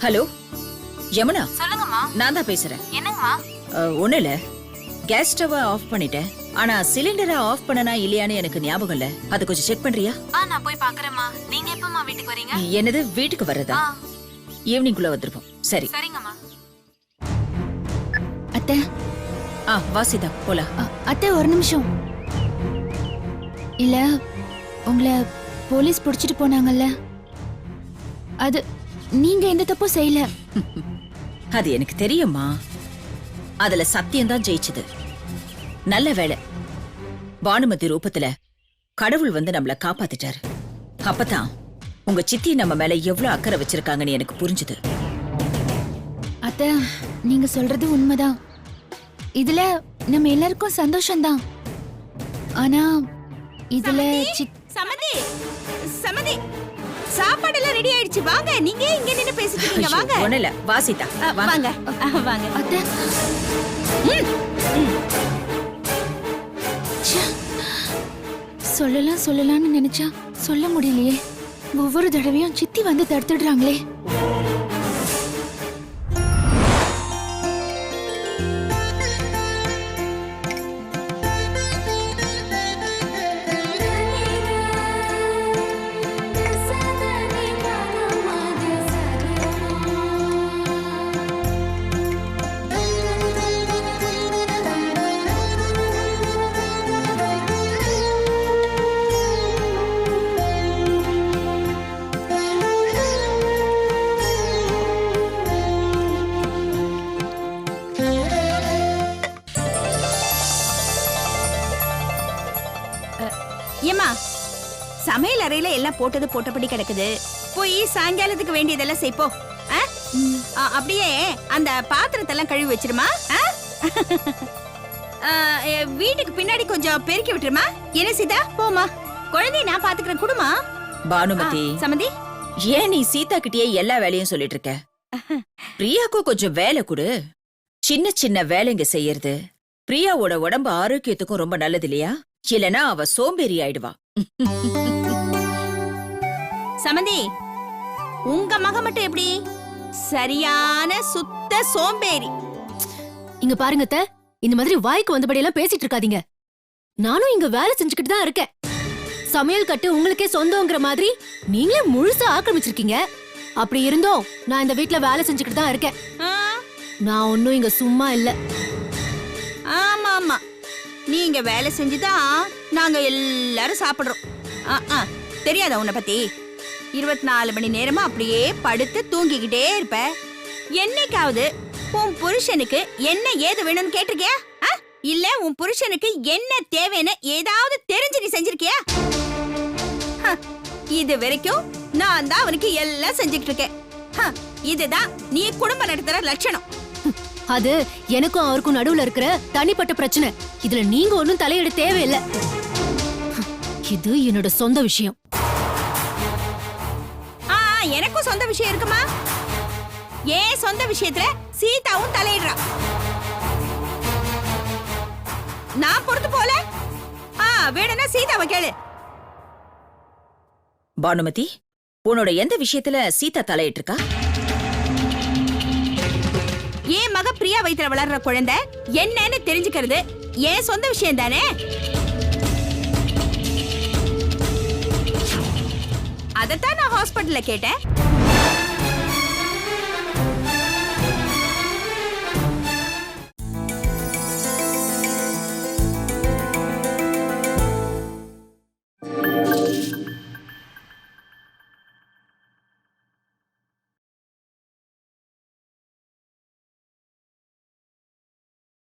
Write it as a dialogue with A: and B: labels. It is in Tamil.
A: ஹலோ? யமுனா?
B: சொல்லுங்கம்மா.
A: நான் தான் பேசுறேன்.
B: என்னங்கம்மா?
A: ஒண்ணு இல்ல. கேஸ் ஸ்டவ் ஆஃப் பண்ணிட்டேன். ஆனா சிலிண்டரை ஆஃப் பண்ணனா இல்லையான்னு எனக்கு ஞாபகம் இல்ல. அது கொஞ்சம் செக் பண்றியா?
B: ஆ நான் போய் பாக்குறேம்மா. நீங்க எப்பமா வீட்டுக்கு வரீங்க?
A: என்னது வீட்டுக்கு வர்றதா?
B: ஆ.
A: ஈவினிங்குள்ள வந்திருப்போம். சரி.
B: சரிங்கம்மா.
C: அத்தை.
A: ஆ வாசிதா போலாம்
C: அத்தை ஒரு நிமிஷம். இல்ல உங்களை போலீஸ் பிடிச்சிட்டு போனாங்கல்ல? அது நீங்க எந்த தப்பும் செய்யல.
A: அது எனக்கு தெரியுமா அதுல சத்தியம் தான் ஜெயிச்சது. நல்ல வேளை. பானுமதி ரூபத்துல கடவுள் வந்து நம்மள காப்பாத்திட்டாரு. அப்பதான் உங்க சித்தி நம்ம மேல எவ்வளவு அக்கறை வச்சிருக்காங்கன்னு எனக்கு புரிஞ்சுது.
C: அத்தை நீங்க சொல்றது உண்மைதான். இதுல நம்ம எல்லாருக்கும் சந்தோஷம்தான். ஆனா இதுல சித்-
D: சமதி சமதி சாப்பாடு எல்லாம் ரெடி ஆயிடுச்சு. வாங்க நீங்க இங்க நின்னு பேசிட்டு இருக்கீங்க. வாங்க.
A: ஒண்ணு இல்ல வாசிதா வாங்க.
D: வாங்க.
C: அத்தை. ச்சே. சொல்லலாம் சொல்லலாம்னு நினைச்சா சொல்ல முடியலையே. ஒவ்வொரு தடவையும் சித்தி வந்து தடுத்துடுறாங்களே.
D: சமையல் அறையில எல்லாம் போட்டது போட்டபடி கிடக்குது. போய் சாயங்காலத்துக்கு வேண்டியதெல்லாம் செய்ப்போ அப்படியே அந்த பாத்திரத்தெல்லாம் கழுவி வச்சிருமா? வீட்டுக்கு பின்னாடி கொஞ்சம் பெருக்கி விட்டுருமா? என்ன சீதா? போமா குழந்தைய நான் பாத்துக்கிறேன் குடுமா?
A: பானுமதி.
D: சமந்தி.
A: ஏன் நீ சீதா கிட்டயே எல்லா வேலையும் சொல்லிட்டு இருக்க? பிரியாக்கும் கொஞ்சம் வேலை கொடு. சின்ன சின்ன வேலைங்க செய்யறது. பிரியாவோட உடம்பு ஆரோக்கியத்துக்கும் ரொம்ப நல்லது இல்லையா? இல்லனா அவ சோம்பேறி ஆயிடுவா.
D: சமந்தி உங்க மக மட்டும் எப்படி? சரியான சுத்த சோம்பேறி.
E: இங்க பாருங்க அத்தை, இந்த மாதிரி வாய்க்கு வந்தபடி எல்லாம் பேசிட்டு இருக்காதீங்க. நானும் இங்க வேலை செஞ்சுக்கிட்டு தான் இருக்கேன். சமையல் கட்டு உங்களுக்கே சொந்தங்கிற மாதிரி நீங்களே முழுசா ஆக்கிரமிச்சிருக்கீங்க. அப்படி இருந்தோம் நான் இந்த வீட்ல வேலை செஞ்சுக்கிட்டு தான் இருக்கேன்.
D: ஆ,
E: நான் ஒன்னும் இங்க சும்மா இல்ல.
D: நீங்க வேலை செஞ்சுதான் நாங்க எல்லாரும் சாப்பிடுறோம். ஆ, ஆ, தெரியாதா உன்னை பத்தி? இருபத்தி நாலு மணி நேரமா அப்படியே படுத்து தூங்கிக்கிட்டே இருப்ப. என்னைக்காவது உன் புருஷனுக்கு என்ன ஏது வேணும்னு கேட்டிருக்கியா? ஆ? இல்ல உன் புருஷனுக்கு என்ன தேவைன்னு ஏதாவது தெரிஞ்சு நீ செஞ்சிருக்கியா? இது வரைக்கும் நான் தான் அவனுக்கு எல்லாம் செஞ்சுக்கிட்டு இருக்கேன். ஹ, இதுதான் நீ குடும்பம் நடத்துற லட்சணம்.
E: அது எனக்கும் அவருக்கும் நடுவுல இருக்கிற தனிப்பட்ட பிரச்சனை. இதுல நீங்க ஒன்னும் தலையிட தேவையில்லை. இது என்னோட சொந்த விஷயம்.
D: ஆ ஆ, எனக்கும் சொந்த விஷயம் இருக்குமா? ஏன் சொந்த விஷயத்துல சீதாவும் தலையிடுறா? நான் பொறுத்து போல? ஆ வேணும்னா சீதாவை கேளு.
A: பானுமதி உன்னோட எந்த விஷயத்துல சீதா தலையிட்டு இருக்கா
D: தாயா வயித்துல வளர்ற குழந்தை என்னன்னு தெரிஞ்சுக்கிறது ஏன் சொந்த விஷயம் தானே அதைத்தான் நான் ஹாஸ்பிட்டல்ல கேட்டேன்.